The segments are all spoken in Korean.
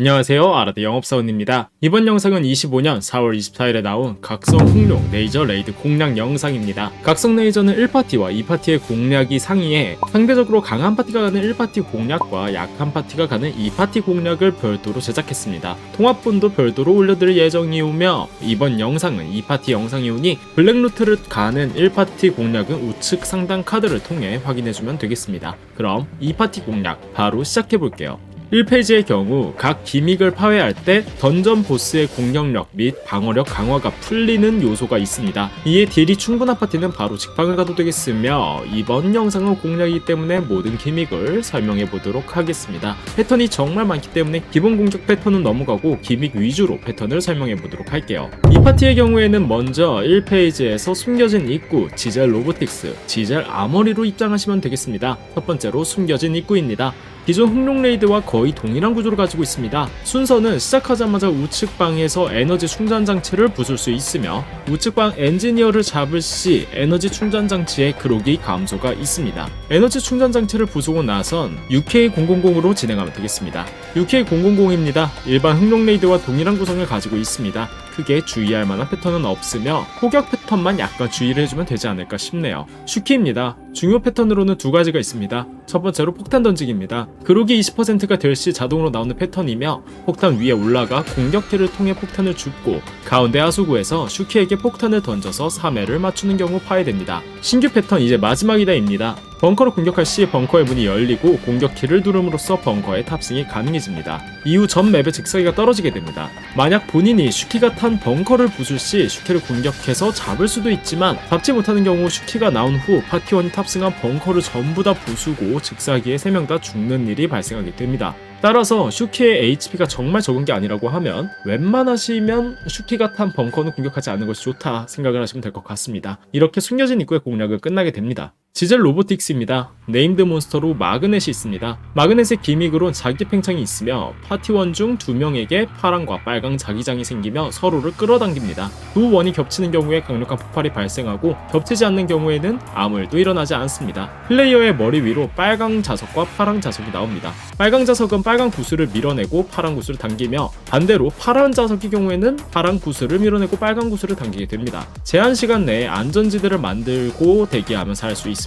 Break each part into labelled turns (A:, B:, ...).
A: 안녕하세요. 아라드 영업사원입니다. 이번 영상은 25년 4월 24일에 나온 각성 흥룡 레이저 레이드 공략 영상입니다. 각성 레이저는 1파티와 2파티의 공략이 상이해 상대적으로 강한 파티가 가는 1파티 공략과 약한 파티가 가는 2파티 공략을 별도로 제작했습니다. 통합본도 별도로 올려드릴 예정이오며 이번 영상은 2파티 영상이오니 블랙루트를 가는 1파티 공략은 우측 상단 카드를 통해 확인해주면 되겠습니다. 그럼 2파티 공략 바로 시작해볼게요 1페이지의 경우 각 기믹을 파괴할 때 던전 보스의 공격력 및 방어력 강화가 풀리는 요소가 있습니다. 이에 딜이 충분한 파티는 바로 직방을 가도 되겠으며 이번 영상은 공략이기 때문에 모든 기믹을 설명해 보도록 하겠습니다. 패턴이 정말 많기 때문에 기본 공격 패턴은 넘어가고 기믹 위주로 패턴을 설명해 보도록 할게요. 이 파티의 경우에는 먼저 1페이지에서 숨겨진 입구 지젤 로보틱스, 지젤 아머리로 입장하시면 되겠습니다. 첫 번째로 숨겨진 입구입니다. 기존 흑룡 레이드와 거의 동일한 구조를 가지고 있습니다. 순서는 시작하자마자 우측 방에서 에너지 충전 장치를 부술 수 있으며 우측 방 엔지니어를 잡을 시 에너지 충전 장치의 그로기 감소가 있습니다. 에너지 충전 장치를 부수고 나선 UK000으로 진행하면 되겠습니다. UK000입니다. 일반 흑룡 레이드와 동일한 구성을 가지고 있습니다. 크게 주의할 만한 패턴은 없으며 포격 패턴만 약간 주의를 해주면 되지 않을까 싶네요. 슈키입니다. 중요 패턴으로는 두 가지가 있습니다. 첫 번째로 폭탄 던지기입니다. 그로기 20%가 될 시 자동으로 나오는 패턴이며 폭탄 위에 올라가 공격기를 통해 폭탄을 줍고 가운데 하수구에서 슈키에게 폭탄을 던져서 3회를 맞추는 경우 파괴됩니다. 신규 패턴 이제 마지막이다입니다. 벙커를 공격할 시 벙커의 문이 열리고 공격 키를 누름으로써 벙커의 탑승이 가능해집니다. 이후 전 맵의 즉사기가 떨어지게 됩니다. 만약 본인이 슈키가 탄 벙커를 부술 시 슈키를 공격해서 잡을 수도 있지만 잡지 못하는 경우 슈키가 나온 후 파티원이 탑승한 벙커를 전부 다 부수고 즉사기에 3명 다 죽는 일이 발생하게 됩니다. 따라서 슈키의 HP가 정말 적은 게 아니라고 하면 웬만하시면 슈키가 탄 벙커는 공격하지 않는 것이 좋다 생각을 하시면 될 것 같습니다. 이렇게 숨겨진 입구의 공략은 끝나게 됩니다. 지젤 로보틱스입니다. 네임드 몬스터로 마그넷이 있습니다. 마그넷의 기믹으론 자기 팽창이 있으며 파티원 중 두 명에게 파랑과 빨강 자기장이 생기며 서로를 끌어당깁니다. 두 원이 겹치는 경우에 강력한 폭발이 발생하고 겹치지 않는 경우에는 아무 일도 일어나지 않습니다. 플레이어의 머리 위로 빨강 자석과 파랑 자석이 나옵니다. 빨강 자석은 빨강 구슬을 밀어내고 파랑 구슬을 당기며 반대로 파란 자석의 경우에는 파랑 구슬을 밀어내고 빨강 구슬을 당기게 됩니다. 제한 시간 내에 안전지대를 만들고 대기하며 살 수 있습니다.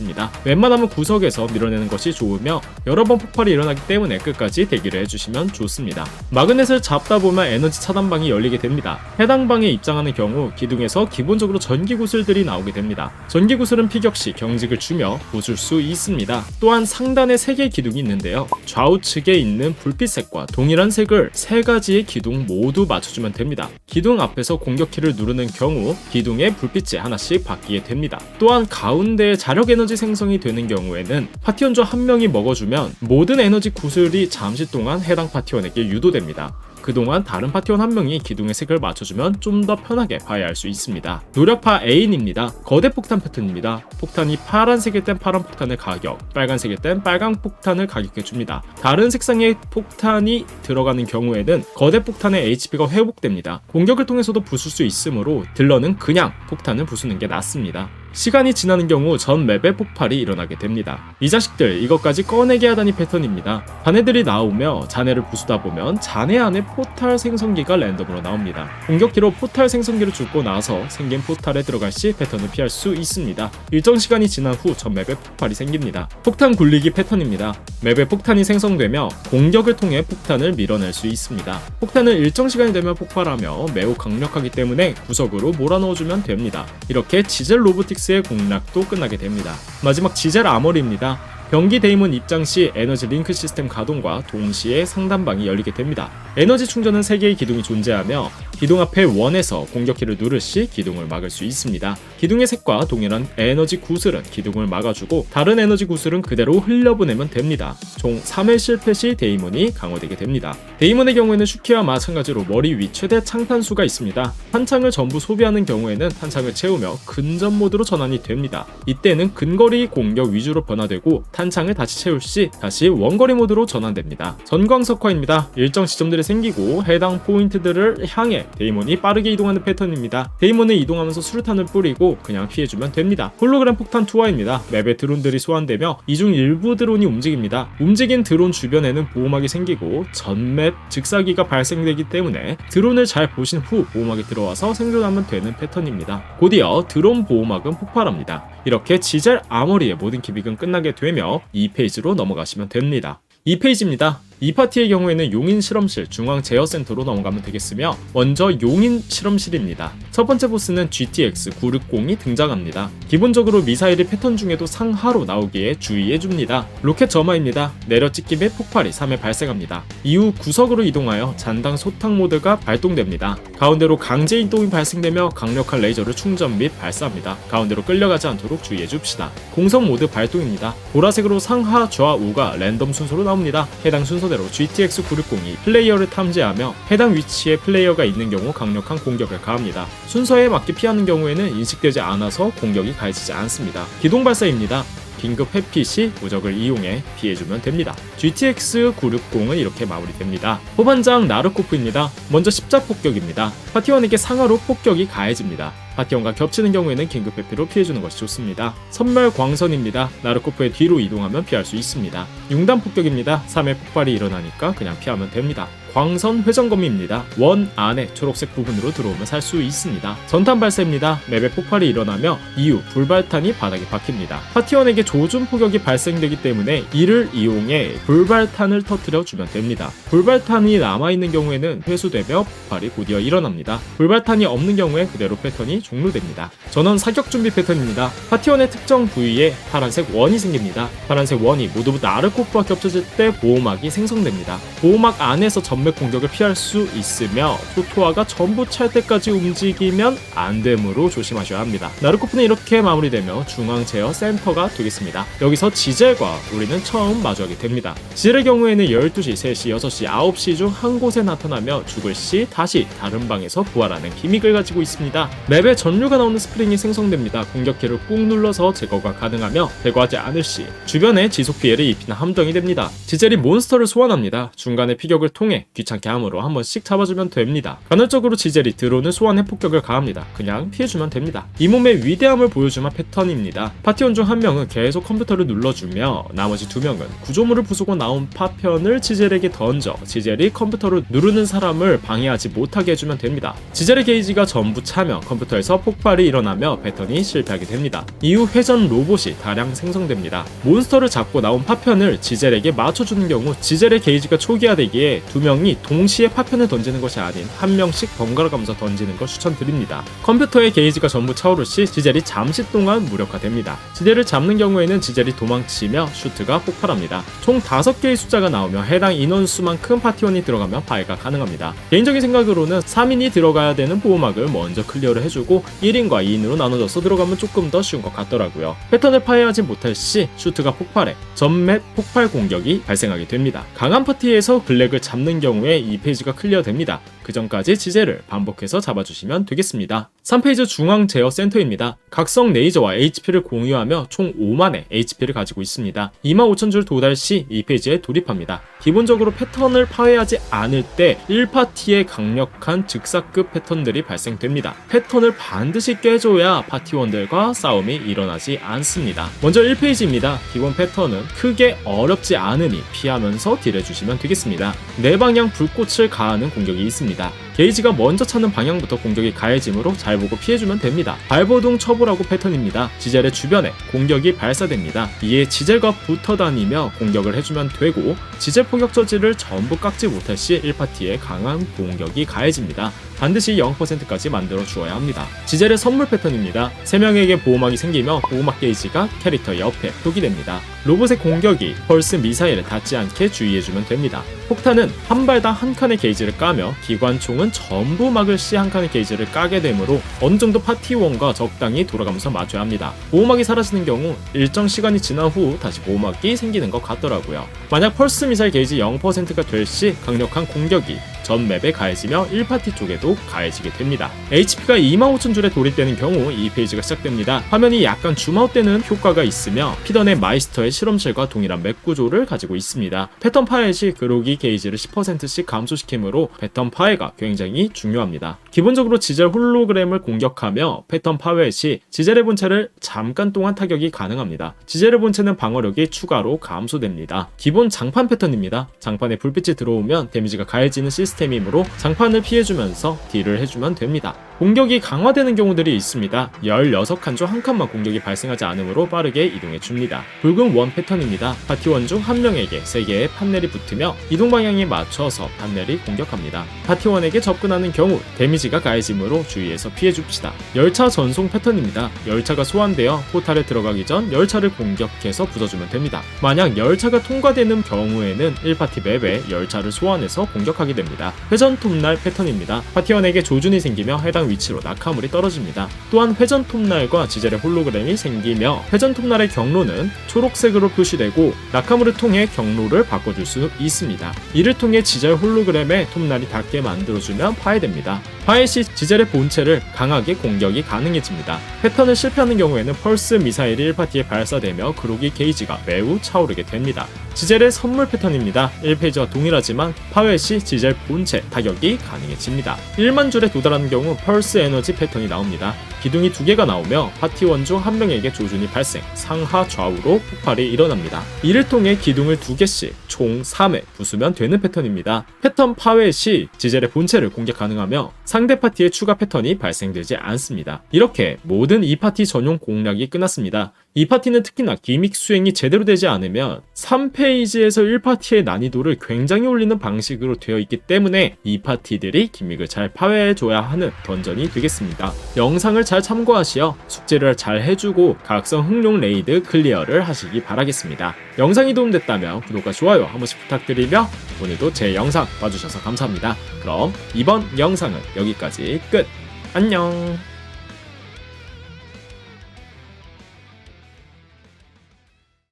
A: 웬만하면 구석에서 밀어내는 것이 좋으며 여러 번 폭발이 일어나기 때문에 끝까지 대기를 해주시면 좋습니다. 마그넷을 잡다 보면 에너지 차단방이 열리게 됩니다. 해당 방에 입장하는 경우 기둥에서 기본적으로 전기 구슬들이 나오게 됩니다. 전기 구슬은 피격 시 경직을 주며 부술 수 있습니다. 또한 상단에 3개의 기둥이 있는데요. 좌우측에 있는 불빛색과 동일한 색을 세 가지의 기둥 모두 맞춰주면 됩니다. 기둥 앞에서 공격키를 누르는 경우 기둥의 불빛이 하나씩 바뀌게 됩니다. 또한 가운데에 자력 에너지 생성이 되는 경우에는 파티원 중 한 명이 먹어주면 모든 에너지 구슬이 잠시 동안 해당 파티원에게 유도됩니다. 그동안 다른 파티원 한 명이 기둥의 색을 맞춰주면 좀 더 편하게 파괴할 수 있습니다. 노력파 A인입니다. 거대 폭탄 패턴입니다. 폭탄이 파란색일 땐 파란 폭탄을 가격, 빨간색일 땐 빨간 폭탄을 가격해줍니다. 다른 색상의 폭탄이 들어가는 경우에는 거대 폭탄의 HP가 회복됩니다. 공격을 통해서도 부술 수 있으므로 딜러는 그냥 폭탄을 부수는 게 낫습니다. 시간이 지나는 경우 전 맵에 폭발이 일어나게 됩니다. 이 자식들 이것까지 꺼내게 하다니 패턴입니다. 자네들이 나오며 자네를 부수다 보면 자네 안에 포탈 생성기가 랜덤으로 나옵니다. 공격기로 포탈 생성기를 줍고 나서 생긴 포탈에 들어갈 시 패턴을 피할 수 있습니다. 일정 시간이 지난 후 전 맵에 폭발이 생깁니다. 폭탄 굴리기 패턴입니다. 맵에 폭탄이 생성되며 공격을 통해 폭탄을 밀어낼 수 있습니다. 폭탄은 일정 시간이 되면 폭발하며 매우 강력하기 때문에 구석으로 몰아넣어주면 됩니다. 이렇게 지젤 로보틱스 의 공략도 끝나게 됩니다. 마지막 지젤 아머리입니다. 경기 데이몬 입장 시 에너지 링크 시스템 가동과 동시에 상단방이 열리게 됩니다. 에너지 충전은 3개의 기둥이 존재하며 기둥 앞에 원에서 공격키를 누를 시 기둥을 막을 수 있습니다. 기둥의 색과 동일한 에너지 구슬은 기둥을 막아주고 다른 에너지 구슬은 그대로 흘려보내면 됩니다. 총 3회 실패 시 데이몬이 강화되게 됩니다. 데이몬의 경우에는 슈키와 마찬가지로 머리 위 최대 창탄수가 있습니다. 탄창을 전부 소비하는 경우에는 탄창을 채우며 근접 모드로 전환이 됩니다. 이때는 근거리 공격 위주로 변화되고 탄창을 다시 채울 시 다시 원거리 모드로 전환됩니다. 전광석화입니다. 일정 포인트들이 생기고 해당 포인트들을 향해 데이몬이 빠르게 이동하는 패턴입니다. 데이몬은 이동하면서 수류탄을 뿌리고 그냥 피해주면 됩니다. 홀로그램 폭탄 투하입니다. 맵에 드론들이 소환되며 이 중 일부 드론이 움직입니다. 움직인 드론 주변에는 보호막이 생기고 전맵 즉사기가 발생되기 때문에 드론을 잘 보신 후 보호막이 들어와서 생존하면 되는 패턴입니다. 곧이어 드론 보호막은 폭발합니다. 이렇게 지젤 아머리의 모든 기믹은 끝나게 되며 2페이지로 넘어가시면 됩니다. 2페이지입니다. 이 파티의 경우에는 용인 실험실 중앙 제어센터로 넘어가면 되겠으며 먼저 용인 실험실입니다. 첫 번째 보스는 GTX 960이 등장합니다. 기본적으로 미사일이 패턴 중에도 상하로 나오기에 주의해줍니다. 로켓 점화입니다. 내려찍기 및 폭발이 3회 발생합니다. 이후 구석으로 이동하여 잔당 소탕 모드가 발동됩니다. 가운데로 강제 이동이 발생되며 강력한 레이저를 충전 및 발사합니다. 가운데로 끌려가지 않도록 주의해줍시다. 공성 모드 발동입니다. 보라색으로 상하, 좌 우가 랜덤 순서로 나옵니다. 해당 순서 대로 GTX 960이 플레이어를 탐지하며 해당 위치에 플레이어가 있는 경우 강력한 공격을 가합니다. 순서에 맞게 피하는 경우에는 인식되지 않아서 공격이 가해지지 않습니다. 기동 발사입니다. 긴급 회피 시 무적을 이용해 피해주면 됩니다. GTX 960은 이렇게 마무리됩니다. 후반장 나르코프입니다. 먼저 십자 폭격입니다. 파티원에게 상하로 폭격이 가해집니다. 파티원과 겹치는 경우에는 긴급 회피로 피해주는 것이 좋습니다. 선멸 광선입니다. 나르코프의 뒤로 이동하면 피할 수 있습니다. 융단 폭격입니다. 3회 폭발이 일어나니까 그냥 피하면 됩니다. 광선 회전검입니다. 원 안에 초록색 부분으로 들어오면 살 수 있습니다. 전탄 발사입니다. 맵에 폭발이 일어나며 이후 불발탄이 바닥에 박힙니다. 파티원에게 조준 포격이 발생되기 때문에 이를 이용해 불발탄을 터뜨려 주면 됩니다. 불발탄이 남아있는 경우에는 회수되며 폭발이 곧이어 일어납니다. 불발탄이 없는 경우에 그대로 패턴이 종료됩니다. 전원 사격 준비 패턴입니다. 파티원의 특정 부위에 파란색 원이 생깁니다. 파란색 원이 모두 나르코프와 겹쳐질 때 보호막이 생성됩니다. 보호막 안에서 전맥 공격을 피할 수 있으며 토토아가 전부 찰 때까지 움직이면 안 되므로 조심하셔야 합니다. 나르코프는 이렇게 마무리되며 중앙 제어 센터가 되겠습니다. 여기서 지젤과 우리는 처음 마주하게 됩니다. 지젤의 경우에는 12시, 3시, 6시, 9시 중 한 곳에 나타나며 죽을 시 다시 다른 방에서 부활하는 기믹을 가지고 있습니다. 맵에 전류가 나오는 스프링이 생성됩니다. 공격키를 꾹 눌러서 제거가 가능하며 제거하지 않을 시 주변에 지속 피해를 입히는 함정이 됩니다. 지젤이 몬스터를 소환합니다. 중간에 피격을 통해 귀찮게 함으로 한 번씩 잡아주면 됩니다. 간헐적으로 지젤이 드론을 소환해 폭격을 가합니다. 그냥 피해주면 됩니다. 이 몸의 위대함을 보여주마 패턴입니다. 파티원 중 한 명은 계속 컴퓨터를 눌러주며 나머지 두 명은 구조물을 부수고 나온 파편을 지젤에게 던져 지젤이 컴퓨터를 누르는 사람을 방해하지 못하게 해주면 됩니다. 지젤의 게이지가 전부 차며 컴퓨터에서 폭발이 일어나며 패턴이 실패하게 됩니다. 이후 회전 로봇이 다량 생성됩니다. 몬스터를 잡고 나온 파편을 지젤에게 맞춰주는 경우 지젤의 게이지가 초기화되기에 두 명이 동시에 파편을 던지는 것이 아닌 한 명씩 번갈아 가면서 던지는 걸 추천드립니다. 컴퓨터의 게이지가 전부 차오를 시 지젤이 잠시 동안 무력화됩니다. 지젤을 잡는 경우에는 지젤이 도망치며 슈트가 폭발합니다. 총 5개의 숫자가 나오며 해당 인원수만큼 파티원이 들어가면 파괴가 가능합니다. 개인적인 생각으로는 3인이 들어가야 되는 보호막을 먼저 클리어를 해주고 1인과 2인으로 나눠져서 들어가면 조금 더 쉬운 것 같더라고요. 패턴을 파괴하지 못할 시 슈트가 폭발해 전맵 폭발 공격이 발생하게 됩니다. 강한 파티에서 블랙을 잡는 경우 에 이 페이지가 클리어됩니다. 그 전까지 지젤을 반복해서 잡아주시면 되겠습니다. 3페이지 중앙 제어 센터입니다. 각성 레이저와 HP를 공유하며 총 5만의 HP를 가지고 있습니다. 25,000줄 도달 시 이 페이지에 돌입합니다. 기본적으로 패턴을 파괴하지 않을 때 1파티의 강력한 즉사급 패턴들이 발생됩니다. 패턴을 반드시 깨줘야 파티원들과 싸움이 일어나지 않습니다. 먼저 1페이지입니다. 기본 패턴은 크게 어렵지 않으니 피하면서 딜해주시면 되겠습니다. 네 방향 불꽃을 가하는 공격이 있습니다. 게이지가 먼저 찾는 방향부터 공격이 가해지므로 잘 보고 피해주면 됩니다. 발버둥 처벌하고 패턴입니다. 지젤의 주변에 공격이 발사됩니다. 이에 지젤과 붙어 다니며 공격을 해주면 되고 지젤 포격 저지를 전부 깎지 못할 시 1파티에 강한 공격이 가해집니다. 반드시 0%까지 만들어 주어야 합니다. 지젤의 선물 패턴입니다. 3명에게 보호막이 생기며 보호막 게이지가 캐릭터 옆에 표기됩니다. 로봇의 공격이 펄스 미사일에 닿지 않게 주의해주면 됩니다. 폭탄은 한 발당 한 칸의 게이지를 까며 기관총은 전부 막을 시 한 칸의 게이지를 까게 되므로 어느 정도 파티원과 적당히 돌아가면서 맞춰야 합니다. 보호막이 사라지는 경우 일정 시간이 지난 후 다시 보호막이 생기는 것 같더라고요. 만약 펄스 미사일 게이지 0%가 될 시 강력한 공격이 전 맵에 가해지며 1파티 쪽에도 가해지게 됩니다. HP가 25,000줄에 돌입되는 경우 이 페이지가 시작됩니다. 화면이 약간 줌아웃되는 효과가 있으며 피던의 마이스터의 실험실과 동일한 맵 구조를 가지고 있습니다. 패턴 파헤 시 그로기 게이지를 10%씩 감소시키므로 패턴 파헤가 굉장히 중요합니다. 기본적으로 지젤 홀로그램을 공격하며 패턴 파괴 시 지젤의 본체를 잠깐 동안 타격이 가능합니다. 지젤의 본체는 방어력이 추가로 감소됩니다. 기본 장판 패턴입니다. 장판에 불빛이 들어오면 데미지가 가해지는 시스템이므로 장판을 피해주면서 딜을 해주면 됩니다. 공격이 강화되는 경우들이 있습니다. 16칸 중 한 칸만 공격이 발생하지 않으므로 빠르게 이동해 줍니다. 붉은 원 패턴입니다. 파티원 중 한 명에게 3개의 판넬이 붙으며 이동 방향에 맞춰서 판넬이 공격합니다. 파티원에게 접근하는 경우 데미지 가 가해지므로 주의해서 피해줍시다. 열차 전송 패턴입니다. 열차가 소환되어 포탈에 들어가기 전 열차를 공격해서 부숴주면 됩니다. 만약 열차가 통과되는 경우에는 1파티 맵에 열차를 소환해서 공격하게 됩니다. 회전 톱날 패턴입니다. 파티원에게 조준이 생기며 해당 위치로 낙하물이 떨어집니다. 또한 회전 톱날과 지젤의 홀로그램이 생기며 회전 톱날의 경로는 초록색으로 표시되고 낙하물을 통해 경로를 바꿔줄 수 있습니다. 이를 통해 지젤 홀로그램의 톱날이 닿게 만들어주면 파해됩니다. 파해 시 지젤의 본체를 강하게 공격이 가능해집니다. 패턴을 실패하는 경우에는 펄스 미사일이 1파티에 발사되며 그로기 게이지가 매우 차오르게 됩니다. 지젤의 선물 패턴입니다. 1페이지와 동일하지만 파괴 시 지젤 본체 타격이 가능해집니다. 1만 줄에 도달하는 경우 펄스 에너지 패턴이 나옵니다. 기둥이 두 개가 나오며 파티원 중 한 명에게 조준이 발생, 상하 좌우로 폭발이 일어납니다. 이를 통해 기둥을 두 개씩 총 3회 부수면 되는 패턴입니다. 패턴 파괴 시 지젤의 본체를 공격 가능하며 상대 파티의 추가 패턴이 발생되지 않습니다. 이렇게 모든 2파티 전용 공략이 끝났습니다. 이 파티는 특히나 기믹 수행이 제대로 되지 않으면 3페이지에서 1파티의 난이도를 굉장히 올리는 방식으로 되어 있기 때문에 이 파티들이 기믹을 잘 파괴해줘야 하는 던전이 되겠습니다. 영상을 잘 참고하시어 숙제를 잘 해주고 각성 흥룡 레이드 클리어를 하시기 바라겠습니다. 영상이 도움됐다면 구독과 좋아요 한 번씩 부탁드리며 오늘도 제 영상 봐주셔서 감사합니다. 그럼 이번 영상은 여기까지 끝! 안녕!